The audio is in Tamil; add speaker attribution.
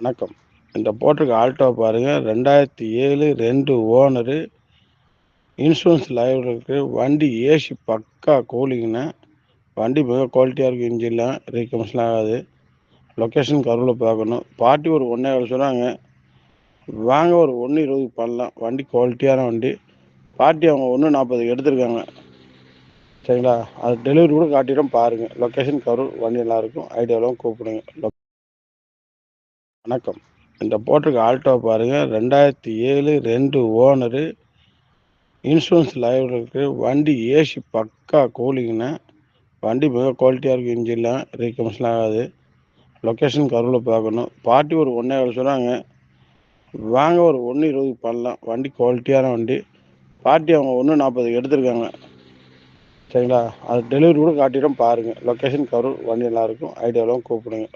Speaker 1: வணக்கம். இந்த போட்டிருக்க ஆல்டோ பாருங்கள் ரெண்டாயிரத்தி ஏழு ரெண்டு ஓனரு. இன்சூரன்ஸ் லைவில் இருக்குது வண்டி ஏசி பக்கா கூலிங்கண்ணே வண்டி மிக குவாலிட்டியாக இருக்குது இன்ஜின்லாம் ரீகமிஷன் ஆகாது. லொக்கேஷன் கருவில் பார்க்கணும். பார்ட்டி ஒரு ஒன்றே வேலை சொல்கிறாங்க வாங்க ஒரு ஒன்று இருபது பண்ணலாம். வண்டி குவாலிட்டியான வண்டி. பார்ட்டி அவங்க ஒன்று நாற்பதுக்கு எடுத்திருக்காங்க. சரிங்களா? அது டெலிவரி கூட காட்டிடும் பாருங்கள் லொக்கேஷன் கரூர் வண்டி நல்லாயிருக்கும் ஐடியாவிலும் கூப்பிடுங்க. வணக்கம். இந்த போட்டிருக்கு ஆல்டோ பாருங்கள் ரெண்டாயிரத்தி ஏழு ரெண்டு ஓனரு இன்சூரன்ஸ் லைவில் இருக்குது வண்டி ஏசி பக்கா கூலிங்கண்ணே. வண்டி மிக குவாலிட்டியாக இருக்குது இன்ஜின்லாம் ரீகமிஷன் ஆகாது. லொக்கேஷன் கருவில் பார்க்கணும். பார்ட்டி ஒரு ஒன்றே சொல்கிறாங்க வாங்க ஒரு ஒன்று இருபது பண்ணலாம். வண்டி குவாலிட்டியான வண்டி. பார்ட்டி அவங்க ஒன்று நாற்பதுக்கு எடுத்திருக்காங்க. சரிங்களா? அது டெலிவரி கூட காட்டிடும் பாருங்கள் லொக்கேஷன் கரூர் வண்டி நல்லாயிருக்கும் ஐடியாவிலும் கூப்பிடுங்க.